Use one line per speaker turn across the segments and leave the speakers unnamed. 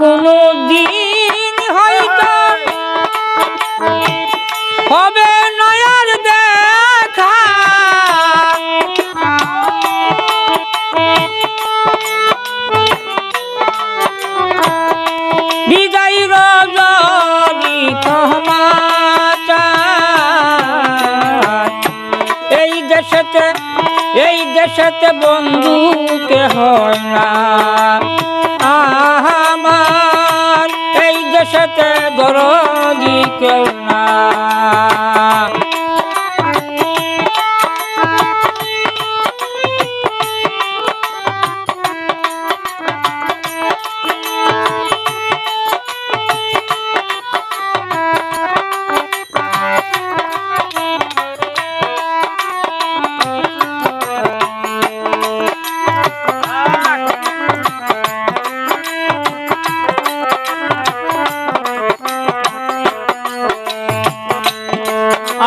কোনো দিন হয়তো হবে নয়ার দেখা। বিদায় রজনী এই দেশেতে এই দেশেতে বন্ধুকে হয় না। அங்கீக்கல்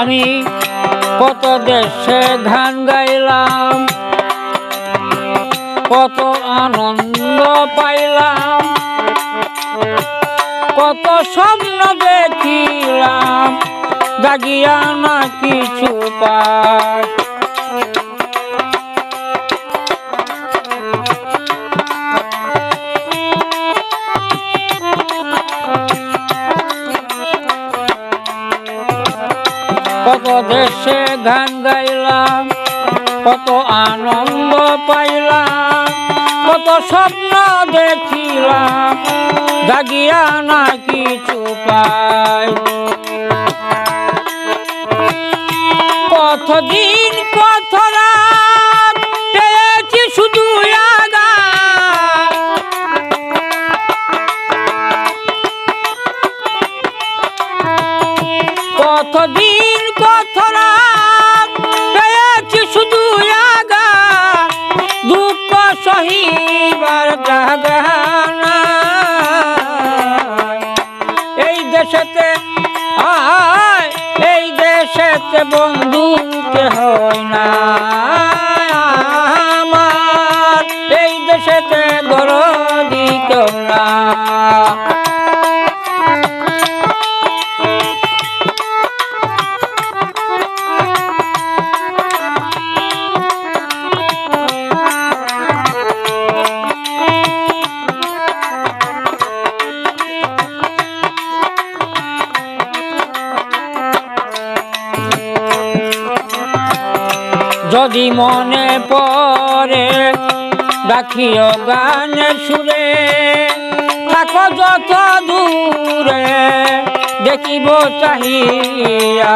আমি কত দেশে গান গাইলাম, কত আনন্দ পাইলাম, কত স্বপ্ন দেখিলাম, জাগিয়া না কিছু পাই দেশে গান গাইলাম, কত আনন্দ পাইলাম, কত স্বপ্ন দেখিলাম, জাগিয়া না কিছু পাই কত দিন কতদিন কত রাত পেয়েছি শুধু আগা দুঃখ সহিবার জাগানা এই দেশেতে আয় এই দেশেতে যদি মনে পরে ডাকিও গান সুরে। রাখো যত দূরে দেখিব চাহিয়া।